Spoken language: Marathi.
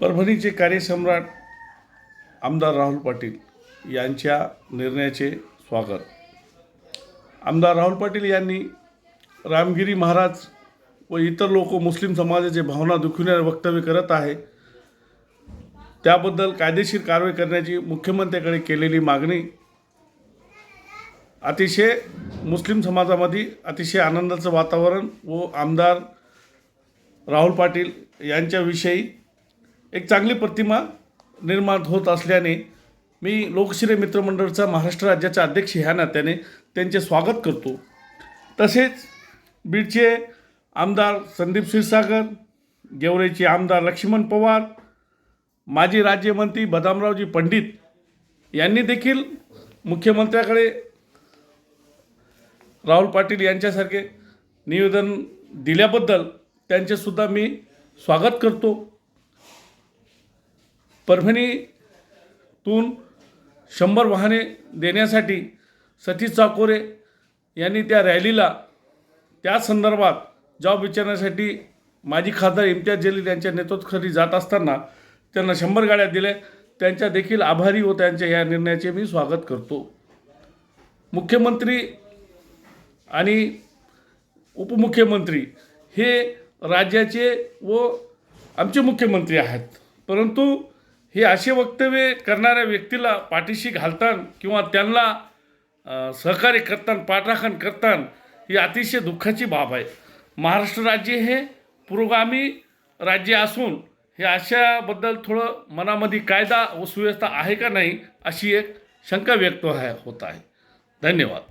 परभणीचे कार्यसम्राट आमदार राहुल पाटील यांच्या निर्णयाचे स्वागत. आमदार राहुल पाटील यांनी रामगिरी महाराज व इतर लोक मुस्लिम समाजाचे भावना दुखविणारे वक्तव्य करत आहे. त्याबद्दल कायदेशीर कारवाई करण्याची मुख्यमंत्र्याकडे केलेली मागणी अतिशय मुस्लिम समाजामध्ये अतिशय आनंदाचं वातावरण व आमदार राहुल पाटील यांच्याविषयी एक चांगली प्रतिमा निर्माण होत असल्याने मी लोकश्री मित्रमंडळचा महाराष्ट्र राज्याचा अध्यक्ष ह्या नात्याने त्यांचे स्वागत करतो. तसेच बीडचे आमदार संदीप क्षीरसागर गेवरेचे आमदार लक्ष्मण पवार माजी राज्यमंत्री बदामरावजी पंडित यांनी देखील मुख्यमंत्र्याकडे राहुल पाटील यांच्यासारखे निवेदन दिल्याबद्दल त्यांचेसुद्धा मी स्वागत करतो. परभणीतून शंभर वाहने देण्यासाठी सतीश चाकोरे यांनी त्या रॅलीला त्या संदर्भात जॉब विचारण्यासाठी माजी खासदार इम्तियाज जलील यांच्या नेतृत्वाखाली जात असताना त्यांना शंभर गाड्या दिल्या. त्यांच्या देखील आभारी व त्यांच्या या निर्णयाचे मी स्वागत करतो. मुख्यमंत्री आणि उपमुख्यमंत्री हे राज्याचे व आमचे मुख्यमंत्री आहेत. परंतु हे असे वक्तव्य करणाऱ्या व्यक्तीला पाठीशी घालताना किंवा त्यांना सहकार्य करताना पाठराखण करताना ही अतिशय दुःखाची बाब आहे. महाराष्ट्र राज्य हे पुरोगामी राज्य असून हे अशाबद्दल थोडं मनामध्ये कायदा व सुव्यवस्था आहे का नाही अशी एक शंका व्यक्त आहे होत आहे. धन्यवाद.